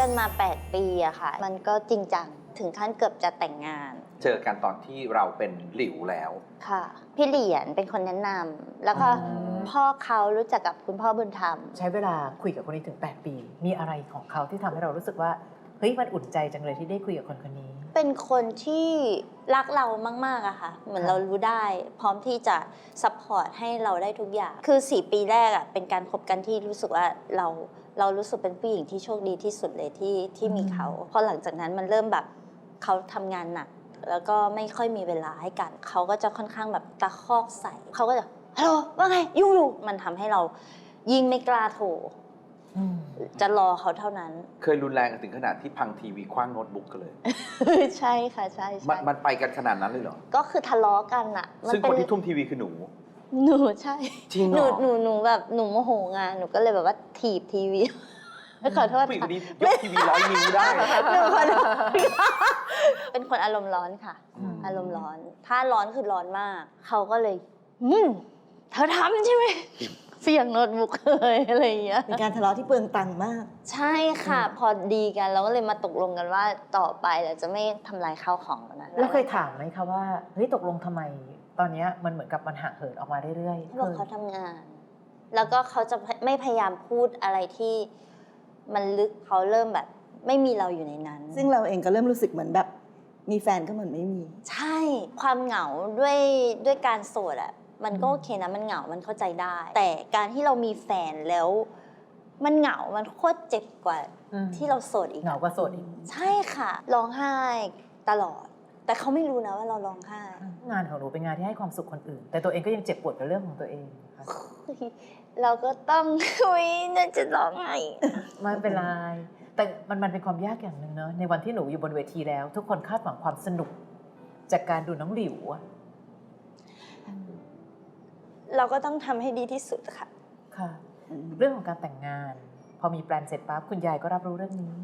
กันมา 8 ปีอะค่ะ มันก็จริงจังถึงขั้นเกือบจะแต่งงาน เจอกันตอนที่เราเป็นหลิวแล้ว ค่ะ พี่เหรียญเป็นคนแนะนำแล้วก็อ๋อ พ่อเขารู้จักกับคุณพ่อบุญธรรม ใช้เวลาคุยกับคนนี้ถึง 8 ปี มีอะไรของเขาที่ทำให้เรารู้สึกว่า เฮ้ย มันอุ่นใจจังเลยที่ได้คุยกับคนคนนี้ เป็นคนที่รักเรามาก ๆอะค่ะ เหมือนค่ะเรารู้ได้ พร้อมที่จะซัพพอร์ตให้เราได้ทุกอย่าง คือ 4 ปีแรกอะเป็นการคบกันที่รู้สึกว่าเราเรารู้สึกเป็นผู้หญิงที่โชคดีที่สุดเลยที่ที่มีเขา พอหลังจากนั้นมันเริ่มแบบเขาทำงานหนัก แล้วก็ไม่ค่อยมีเวลาให้กัน เขาก็จะค่อนข้างแบบตะคอกใส่ เขาก็จะฮัลโหลว่าไงยุ่งอยู่มันทำให้เรายิ่งไม่กล้าโทรอืม จะรอเขาเท่านั้น เคยรุนแรงกันถึงขนาดที่พังทีวีคว้างโน้ตบุ๊กกันเลย ใช่ค่ะใช่มันใช่มันไปกันขนาดนั้นเลยเหรอ ก็คือทะเลาะกันอะมัซึ่งเป็คนที่ทุ่มทีวีคือหนู หนูใช่จริงหเหรนูอหนูหนูแบบหนูโมโหไงานหนูก็เลยแบบว่าถีบทีวีขอโทษผู้หญิงคค่ะนนี้ยกทีวีร้อยนิ้วได้เหรอ หนูขอโทษเป็นคนอารมณ์ร้อนค่ะ อืม อารมณ์ร้อน ถ้าร้อนคือร้อนมาก เขาก็เลยอืมเธอทำใช่ไหม เสียงโน้ตบุ๊กเลยอะไรอย่างเงี้ย เป็นการทะเลาะที่เปลืองตังค์มาก ใช่ค่ะ พอดีกันเราก็เลยมาตกลงกันว่าต่อไปเราจะไม่ทำลายข้าวของแล้วนะแล้วเคยถามไหมคะว่าเฮ้ยตกลงทำไม ตอนเนี้ยมันเหมือนกับมันห่างเหินออกมาเรื่อยเขาบอกเขาทำงาน แล้วก็เขาจะไม่พยายามพูดอะไรที่ มันลึกเขาเริ่มแบบ ไม่มีเราอยู่ในนั้นซึ่งเราเองก็เริ่มรู้สึกเหมือนแบบ มีแฟนก็เหมือนไม่มี ใช่ความเหงาด้วยด้วยการโสดอะ มันก็โอเคนะมันเหงา มันเข้าใจได้ แต่การที่เรามีแฟนแล้ว มันเหงา มันโคตรเจ็บกว่าอืมที่เราโสดอีก เหงากว่าโสดอีก ใช่ค่ะ ร้องไห้ตลอด แต่เขาไม่รู้นะว่าเราร้องไห้ งานของหนูเป็นงานที่ให้ความสุขคนอื่น แต่ตัวเองก็ยังเจ็บปวดกับเรื่องของตัวเองค่ะเราก็ต้องคุยน่าจะร้องไห้ไม่เป็นไร แต่มันมันเป็นความยากอย่างหนึ่งเนอะในวันที่หนูอยู่บนเวทีแล้ว ทุกคนคาดหวังความสนุก จากการดูน้องหลิวอะ เราก็ต้องทำให้ดีที่สุดค่ะ ค่ะ เรื่องของการแต่งงาน พอมีแปลนเสร็จปั๊บคุณยายก็รับรู้เรื่องนี้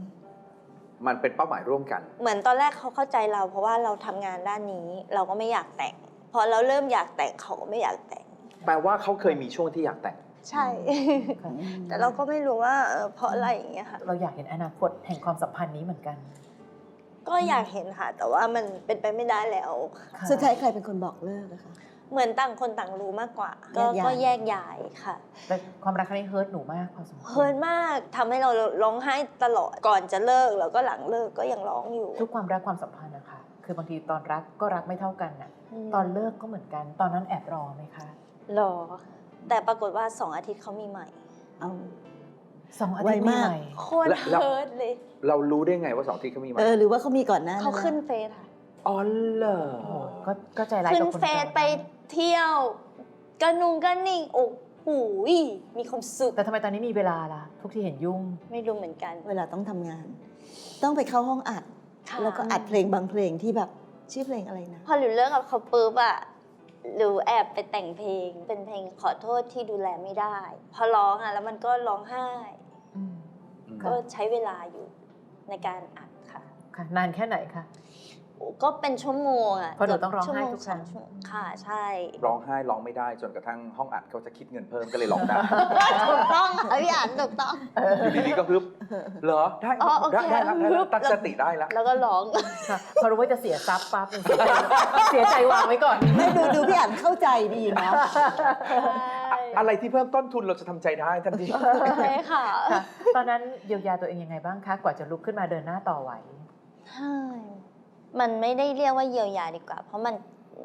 มันเป็นเป้าหมายร่วมกัน เหมือนตอนแรกเขาเข้าใจเรา เพราะว่าเราทำงานด้านนี้ เราก็ไม่อยากแต่ง พอเราเริ่มอยากแต่งเขาก็ไม่อยากแต่ง แปลว่าเขาเคยมีช่วงที่อยากแต่ง ใช่ ค่ะแต่เราก็ไม่รู้ว่าเออเพราะอะไรอย่างเงี้ยค่ะ เราอยากเห็นอนาคตแห่งความสัมพันธ์นี้เหมือนกันก็อยากเห็นค่ะ แต่ว่ามันเป็นไปไม่ได้แล้วค่ะค่ะสุดท้ายใครเป็นคนบอกเลิกอะคะ เหมือนต่างคนต่างรู้มากกว่า ก็แยกย้าย ก็แยกย้ายค่ะ แต่ความรักครั้งนี้เฮิร์ตหนูมากพอสมควรเฮิร์ตมากทำให้เราร้องไห้ตลอดก่อนจะเลิกแล้วก็หลังเลิกก็ยังร้องอยู่ทุกความรักความสัมพันธ์นะคะคือบางทีตอนรักก็รักไม่เท่ากันน่ะ มตอนเลิกก็เหมือนกัน ตอนนั้นแอบรอไหมคะรอ แต่ปรากฏว่าสองอาทิตย์เขามีใหม่ เอา สองอาทิตย์ไวมีมาก ใหม่โคตรแล้วแล้ว เฮิร์ตเลยเรารู้ได้ไงว่าสองที่เขามีมาเออหรือว่าเขามีก่อนหน้าเขาขึ้นเฟซค่ะ อ๋อเหรอโอ้โหก็ก็ใจร้ายขึ้กับนคนเฟซก่อนไป เที่ยวกระนุงกระนิ่งโอ้โหมีความสุข แต่ทำไมตอนนี้มีเวลาล่ะ ทุกที่เห็นยุ่ง ไม่รู้เหมือนกัน เวลาต้องทำงาน ต้องไปเข้าห้องอัด ค่ะแล้วก็อัดเพลงบางเพลงที่แบบชื่อเพลงอะไรนะ พอหลิวเลิกกับเขาปุ๊บอะหลิวแอบไปแต่งเพลง เป็นเพลงขอโทษที่ดูแลไม่ได้ พอร้องอะแล้วมันก็ร้องไห้ อืมก็ใช้เวลาอยู่ในการอัดค่ะ ค่ะ นานแค่ไหนคะโอ้ ก็เป็นชั่วโมงอะเพราะหนูต้องร้องไห้ชั่วโมทุกครั้งสอชั่วโมค่ะใช่ร้องไห้ร้องไม่ได้จนกระทั่งห้องอัดเขาจะคิดเงินเพิ่มก็เลยร้องได้ ถูกต้องค่ะพี่อ่านถูกต้อง อยู่ดีๆก็ฮึบเหรอได้อ๋อโอเคได้ได้แล้วได้ฮึแล้วบ ตั้งสติได้แล้ว แล้วก็ร้อง ค่ะพอรู้ว่าจะเสียทรัพย์ปั๊บ เสียใจเสียใจวางไว้ก่อน ไม่ดูดูพี่อ่านเข้าใจดีเนาะอะไรที่เพิ่มต้นทุนเราจะทำใจได้ทันที ใช่ค่ะค่ะตอนนั้นเยียวยาตัวเองยังไงบ้างคะ กว่าจะลุกขึ้นมาเดินหน้าต่อไหว ใช่ มันไม่ได้เรียกว่าเยียวยาดีกว่า เพราะมัน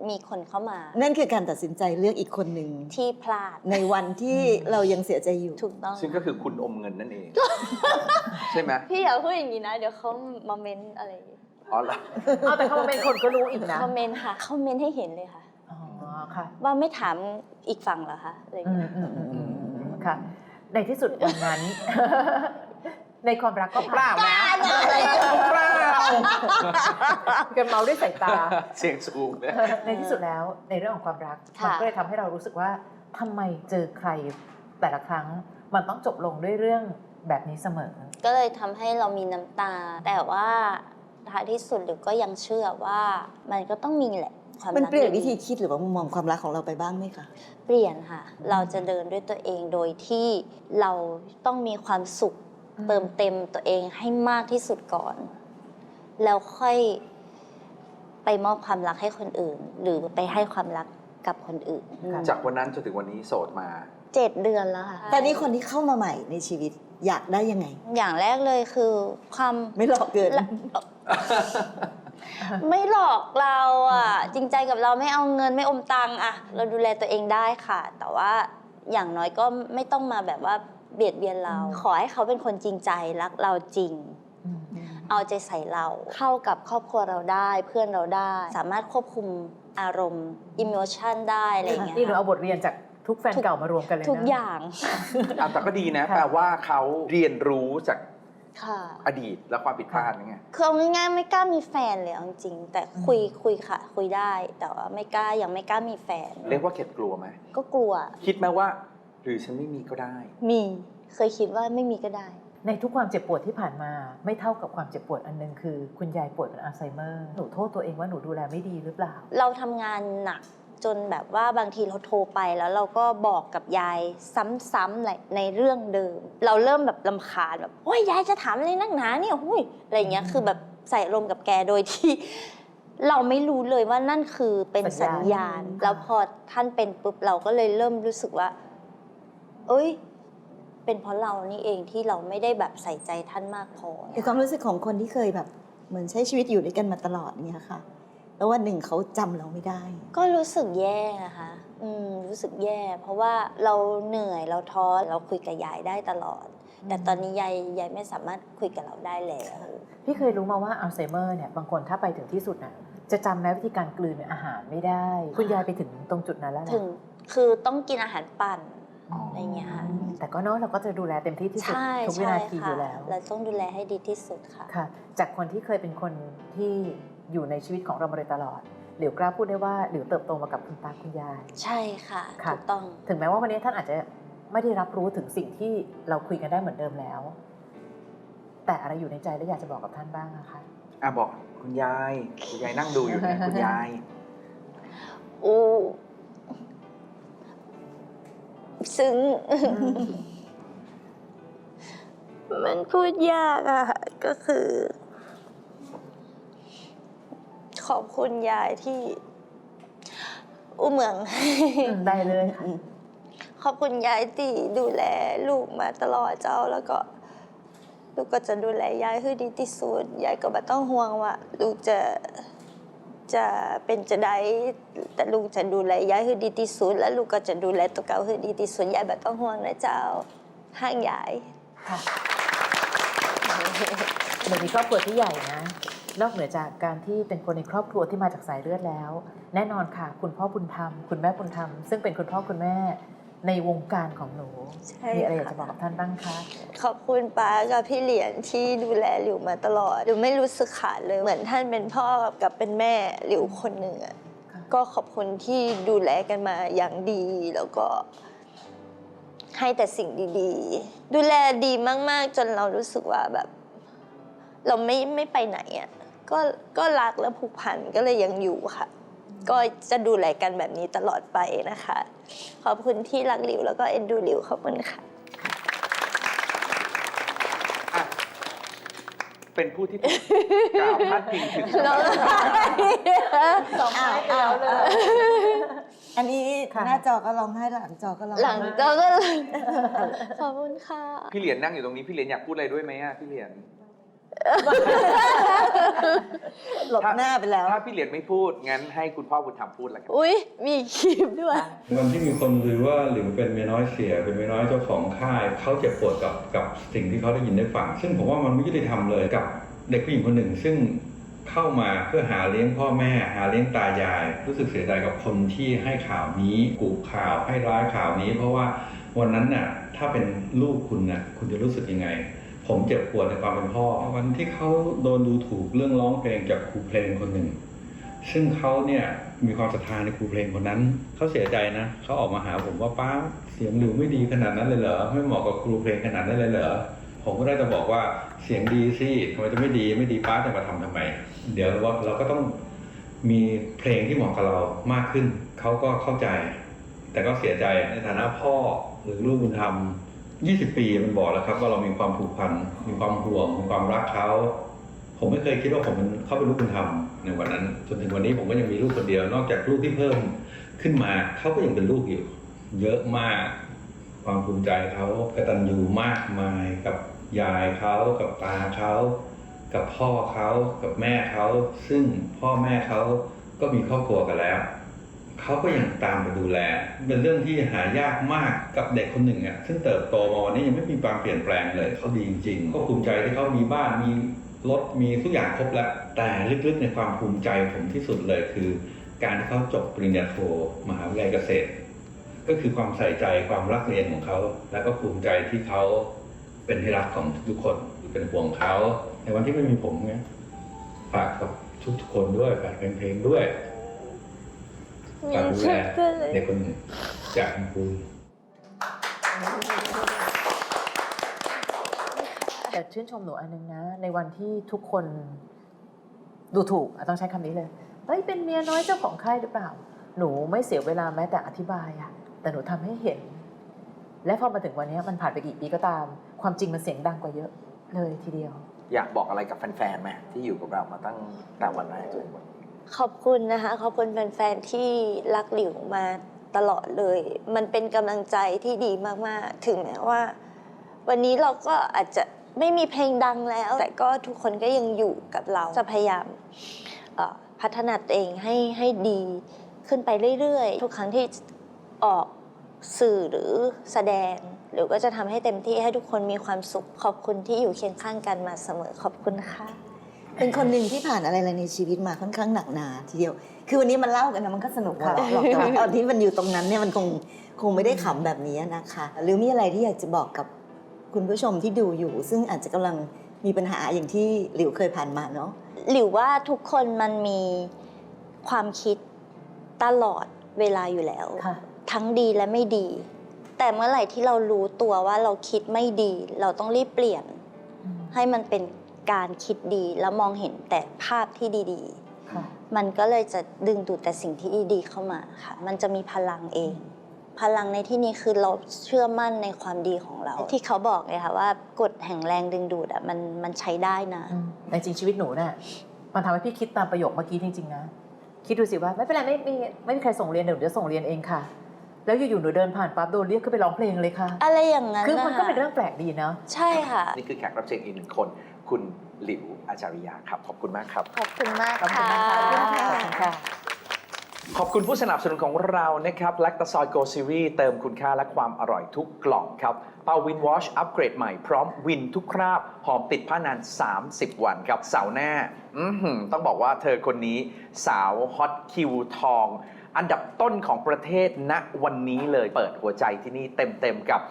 มีคนเข้ามานั่นคือการตัดสินใจเลือกอีกคนหนึ่งที่พลาดในวันที่เรายังเสียใจอยู่ ถูกต้อง ซึ่งก็คือคุณอมเงินนั่นเอง ใช่ไหมพี่อย่าพูดอย่างนี้นะ เดี๋ยวเขามาเมนอะไรอ๋อเหรอเอาแต่เขามาเป็นคนก็รู้อีกนะคอมเมนต์ค่ะเขาเมนต์ให้เห็นเลยค่ะ อ๋อค่ะว่าไม่ถามอีกฝั่งเหรอคะอะไรอย่างอืเงี้มยอืมอืมอืมอืมค่ะ ในที่สุดวันนั้น ในความรักก็เปล่าผ่านนะเปล่า กันเมาด้วยสายตา เสียงสูงเลยในที่สุดแล้วในเรื่องของความรักค่ะ มันก็เลยทำให้เรารู้สึกว่าทำไมเจอใครแต่ละครั้ง มันต้องจบลงด้วยเรื่องแบบนี้เสมอ ก็เลยทำให้เรามีน้ำตา แต่ว่าท้ายที่สุดหรือก็ยังเชื่อว่ามันก็ต้องมีแหละความมันรักเปลี่ยนดีๆวิธีคิดหรือว่ามุมมองความรักของเราไปบ้างไหมคะเปลี่ยนค่ะ เราจะเดินด้วยตัวเองโดยที่เราต้องมีความสุขอืมเติมเต็มตัวเองให้มากที่สุดก่อน แล้วค่อยไปมอบความรักให้คนอื่น หรือไปให้ความรักกับคนอื่นค่ะจากวันนั้นจนถึงวันนี้โสดมา เจ็ดเดือนแล้วค่ะตอนนี้คนที่เข้ามาใหม่ในชีวิตอยากได้ยังไง อย่างแรกเลยคือความไม่หลอกเกินละไม่หลอกเราอะ จริงใจกับเราไม่เอาเงินไม่อมตังค์อะเราดูแลตัวเองได้ค่ะ แต่ว่าอย่างน้อยก็ไม่ต้องมาแบบว่าเบียดเบียนเราอืมขอให้เขาเป็นคนจริงใจรักเราจริงอืม เอาใจใส่เราเข้ากับครอบครัวเราได้เพื่อนเราได้ สามารถควบคุมอารมณ์อิม t ชันได้อะไรอย่างเงี้ยนี่หนูเอาค่ะบทเรียนจากทุกแฟนเก่ามารวมกันเลยนะทุกอย่างอะแต่ก็ดีนะค่ะแปลว่าเขาเรียนรู้จากค่ะอดีตและความผิดพลาดนี่ไงคือเอาง่ายๆไม่กล้ามีแฟนเลยเอาจริงๆแต่คุยคุยค่ะ คุยได้ แต่ว่าไม่กล้ายังไม่กล้ามีแฟน เรียกว่าเข็ดกลัวไหมก็กลัว คิดไหมว่า หรือฉันไม่มีก็ได้ มีเคยคิดว่าไม่มีก็ได้ ในทุกความเจ็บปวดที่ผ่านมา ไม่เท่ากับความเจ็บปวดอันหนึงคือ คุณยายป่วยเป็นอัลไซเมอร์หนูโทษตัวเองว่าหนูดูแลไม่ดีหรือเปล่า เราทำงานหนักจนแบบว่าบางทีเราโทรไปแล้วเราก็บอกกับยายซ้ำๆในในเรื่องเดิม เราเริ่มแบบลำคาญแบบโอ้ยยายจะถามอะไรนักหนาเนี่ยหุ้ยอะไรอย่างเงี้ยอืมคือแบบใส่อารมณ์กับแกโดยที่ เราไม่รู้เลยว่านั่นคือเป็นสัสัญญญาณญาณค่ะแล้วพอท่านเป็นปุ๊บเราก็เลยเริ่มรู้สึกว่า เอ้ย เป็นเพราะเรานี่เองที่เราไม่ได้แบบใส่ใจท่านมากพอในความรู้สึกของคนที่เคยแบบ เหมือนใช้ชีวิตอยู่ด้วยกันมาตลอดเนี่ยค่ะ แล้ววันหนึ่งเขาจำเราไม่ได้ ก็รู้สึกแย่นะคะอืมรู้สึกแย่ เพราะว่าเราเหนื่อยเราท้อเราคุยกับยายได้ตลอด แต่ตอนนี้ยายยายไม่สามารถคุยกับเราได้แล้วพี่เคยรู้มาว่าอัลไซเมอร์เนี่ยบางคนถ้าไปถึงที่สุดน่ะจะจำแม้วิธีการกลืนอาหารไม่ได้ คุณยายไปถึงตรงจุดนั้นแล้วนะถึงคือต้องกินอาหารปั่นอ๋อออะไรเงี้ยค่ะ แต่ก็เนาะเราก็จะดูแลเต็มที่ที่สุดใช่ทุกวิใช่นาทีอค่ะยู่แล้ว เราต้องดูแลให้ดีที่สุดค่ะค่ะ จากคนที่เคยเป็นคนที่อยู่ในชีวิตของเรามาโดยตลอดหลิวกล้าพูดได้ว่าหลิวเติบโตมากับคุณตาคุณยาย ใช่ค่ะค่ะถูกต้อง ถึงแม้ว่าวันนี้ท่านอาจจะไม่ได้รับรู้ถึงสิ่งที่เราคุยกันได้เหมือนเดิมแล้ว แต่อะไรอยู่ในใจและอยากจะบอกกับท่านบ้างนะคะอะบอกคุณยาย คุณยายนั่งดูอยู่เนี่ยคุณยายอู้ ซึ้ง มันพูดยากอะค่ะก็คือ ขอบคุณยายที่อู้เหมือง ได้เลยค่ะขอบคุณยายที่ดูแลลูกมาตลอดเจ้าแล้วก็ ลูกก็จะดูแลยายให้ดีที่สุดยายก็ไม่ต้องห่วงว่า ลูกจะ จะเป็นจะได้แต่ลูกจะดูแลยายให้ดีที่สุด แล้วลูกก็จะดูแลตัวเขาให้ดีที่สุดยายแบบต้องห่วงนะเจ้าห้างยายค่ะมันมีครอบครัวที่ใหญ่นะ นอกเหนือจากการที่เป็นคนในครอบครัวที่มาจากสายเลือดแล้ว แน่นอนค่ะ คุณพ่อบุญธรรม คุณแม่บุญธรรม ซึ่งเป็นคุณพ่อคุณแม่ ในวงการของหนูใช่มีอะไรอยากค่ะจะบอกกับท่านบ้างคะขอบคุณป้ากับพี่เหรียญที่ดูแลหลิวมาตลอดหลิวไม่รู้สึกขาดเลยเหมือนท่านเป็นพ่อกับเป็นแม่หลิวคนหนึ่งอะค่ะก็ขอบคุณที่ดูแลกันมาอย่างดีแล้วก็ ให้แต่สิ่งดีๆ ดูแลดีมากๆ จนเรารู้สึกว่าแบบ เราไม่ไม่ไปไหนอะก็ก็รักและผูกพันก็เลยยังอยู่ค่ะ ก็จะดูแลกันแบบนี้ตลอดไปนะคะ ขอบคุณที่รักหลิวแล้วก็เอ็นดูหลิวขอบคุณค่ะ อะ เป็นผู้ที่ถูกกล่าวพาดพิงถึงร้องไห้สองไม้ไปแล้วเลย อันนี้ค่ะ หน้าจอก็ร้องไห้หลังจอก็ร้องหลังไห้ก็ก็ขอบคุณค่ะ พี่เหรียญนั่งอยู่ตรงนี้พี่เหรียญอยากพูดอะไรด้วยไหมอะพี่เหรียญ หลบหน้าไปแล้ว ถ้าพี่เหรียญไม่พูด งั้นให้คุณพ่อบุญธรรมพูดละกันอุ้ยมีคลิปด้วย วันที่มีคนลือว่าหลิวเป็นเมียน้อยเสีย เป็นเมียน้อยเจ้าของค่ายเขาเจ็บปวดกับกับสิ่งที่เขาได้ยินได้ฟัง ซึ่งผมว่ามันไม่ยุติธรรมเลยกับเด็กผู้หญิงคนหนึ่ง ซึ่งเข้ามาเพื่อหาเลี้ยงพ่อแม่ หาเลี้ยงตายาย รู้สึกเสียใจกับคนที่ให้ข่าวนี้กูข่าวให้ร้ายข่าวนี้ เพราะว่าวันนั้นน่ะถ้าเป็นลูกคุณน่ะคุณจะรู้สึกยังไง ผมเจ็บปวดในความเป็นพ่อ วันที่เขาโดนดูถูกเรื่องร้องเพลงจากครูเพลงคนหนึ่ง ซึ่งเขาเนี่ยมีความศรัทธาในครูเพลงคนนั้นเขาเสียใจนะเขาออกมาหาผมว่าป้าเสียงหลิวไม่ดีขนาดนั้นเลยเหรอไม่เหมาะกับครูเพลงขนาดนั้นเลยเหรอผมก็ได้แต่บอกว่าเสียงดีสิทำไมจะไม่ดีไม่ดีป้าจะมาทำทำไม เดี๋ยวเราเราก็ต้องมีเพลงที่เหมาะกับเรามากขึ้นเขาก็เข้าใจ แต่ก็เสียใจในฐานะพ่อหรือลูกบุญธรรม 20 ปีมันบอกแล้วครับ ว่าเรามีความผูกพัน มีความห่วงมีความรักเขาผมไม่เคยคิดว่าผมเป็นเขาเป็นลูกบุญธรรมในวันนั้น จนถึงวันนี้ผมก็ยังมีลูกคนเดียว นอกจากลูกที่เพิ่มขึ้นมาเขาก็ยังเป็นลูกอยู่ เยอะมาก ความภูมิใจเขากตัญญูมากมายกับยายเขากับตาเขากับพ่อเขากับแม่เขา ซึ่งพ่อแม่เขาก็มีครอบครัวกันแล้ว เขาก็ยังตามไปดูแล เป็นเรื่องที่หายากมากกับเด็กคนหนึ่งอะซึ่งเติบโตมาวันนี้ยังไม่มีความเปลี่ยนแปลงเลยเขาดีจริงๆก็ภูมิใจที่เขามีบ้านมีรถมีทุกอย่างครบแล้ว แต่ลึกๆในความภูมิใจผมที่สุดเลยคือ การที่เขาจบปริญญาโทมหาวิทยาลัยเกษตร ก็คือความใส่ใจความรักเรียนของเขา แล้วก็ภูมิใจที่เขาเป็นที่รักของทุกคนเป็นห่วงเขาในวันที่ไม่มีผมไงฝากกับทุกๆคนด้วยฝากเพลงๆด้วย ฝากดูแลเด็กคนหนึ่งจากคุณครูแต่ชื่นชมหนูอันนึงนะ ในวันที่ทุกคนดูถูกอะต้องใช้คำนี้เลยเฮ้ยเป็นเมียน้อยเจ้าของค่ายหรือเปล่า หนูไม่เสียเวลาแม้แต่อธิบายอะแต่หนูทำให้เห็น และพอมาถึงวันนี้มันผ่านไปกี่ปีก็ตาม ความจริงมันเสียงดังกว่าเยอะเลยทีเดียว อยากบอกอะไรกับแฟนๆไหมที่อยู่กับเรามาตั้งแต่วันแรกจนถึงวันนี้ ขอบคุณนะคะ ขอบคุณแฟนๆที่รักหลิวมาตลอดเลย มันเป็นกำลังใจที่ดีมากๆ ถึงแม้ว่า วันนี้เราก็อาจจะไม่มีเพลงดังแล้ว แต่ก็ทุกคนก็ยังอยู่กับเราจะพยายามเอ่อพัฒนาตัวเองให้ให้ดีขึ้นไปเรื่อยๆ ทุกครั้งที่ออกสื่อหรือแสดง หรือก็จะทำให้เต็มที่ให้ทุกคนมีความสุขขอบคุณที่อยู่เคียงข้างกันมาเสมอขอบคุณค่ะ เป็นคนหนึ่งที่ผ่านอะไรๆในชีวิตมาค่อนข้างหนักหนาทีเดียว คือวันนี้มันเล่ากันนะมันก็สนุกหัวเราะหรอกแต่ว่าตอนที่มันอยู่ตรงนั้นเนี่ยมันคงคงไม่ได้ขำแบบนี้นะคะ หรือมีอะไรที่อยากจะบอกกับคุณผู้ชมที่ดูอยู่ ซึ่งอาจจะกำลังมีปัญหาอย่างที่หลิวเคยผ่านมาเนาะหรือว่าทุกคนมันมีความคิดตลอดเวลาอยู่แล้ว ค่ะ ทั้งดีและไม่ดี แต่เมื่อไหร่ที่เรารู้ตัวว่าเราคิดไม่ดี เราต้องรีบเปลี่ยน ให้มันเป็น การคิดดีแล้วมองเห็นแต่ภาพที่ดีค่ะๆมันก็เลยจะดึงดูดแต่สิ่งที่ดีๆเข้ามาค่ะ มันจะมีพลังเอง พลังในที่นี้คือเราเชื่อมั่นในความดีของเรา ที่เขาบอกไงค่ะว่ากฎแห่งแรงดึงดูดอะมันมันใช้ได้นะอืมแต่จริงชีวิตหนูเนี่ยมันทำให้พี่คิดตามประโยคเมื่อกี้จริงๆนะคิดดูสิว่าไม่เป็นไรไม่มีไม่มีใครส่งเรียนเดี๋ยวหนูจะส่งเรียนเองค่ะ แล้วอยู่ๆหนูเดินผ่านปั๊บโดนเรียกขึ้นไปร้องเพลงเลยค่ะ อะไรอย่างนั้นคือมันก็ะเป็นเรื่องแปลกดีเนาะใช่ค่ะ นี่คือแขกรับเชิญอีกหนึ่งคน คุณหลิวอาจาริยาครับ ขอบคุณมากครับ ขอบคุณมากขอบคุณค่ะนะคะขอบคุณค่ะ ขอบคุณผู้สนับสนุนของเรานะครับแลคตาซอยโกซีรีเติมคุณค่าและความอร่อยทุกกล่องครับเปาวินวอชอัปเกรดใหม่พร้อมวินทุกคราบ หอมติดผ้านาน 30 วันครับ เสาร์หน้าอื้อหือต้องบอกว่าเธอคนนี้สาวฮอตคิวทอง อันดับต้นของประเทศณวันนี้เลยเปิดหัวใจที่นี่เต็มๆกับ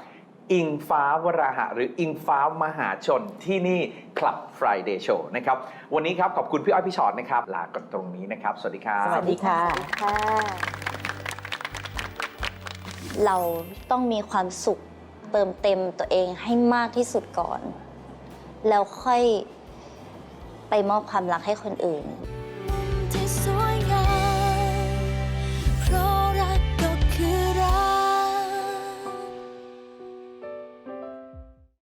อิงฟ้าวราหะหรืออิงฟ้ามหาชนที่นี่คลับ Friday Show นะครับ วันนี้ครับขอบคุณพี่อ้อยพี่ชอตนะครับ ลากันตรงนี้นะครับ สวัสดีครับ สวัสดีค่ะ ค่ะ เราต้องมีความสุขเติมเต็มตัวเองให้มากที่สุดก่อน แล้วค่อยไปมอบความรักให้คนอื่น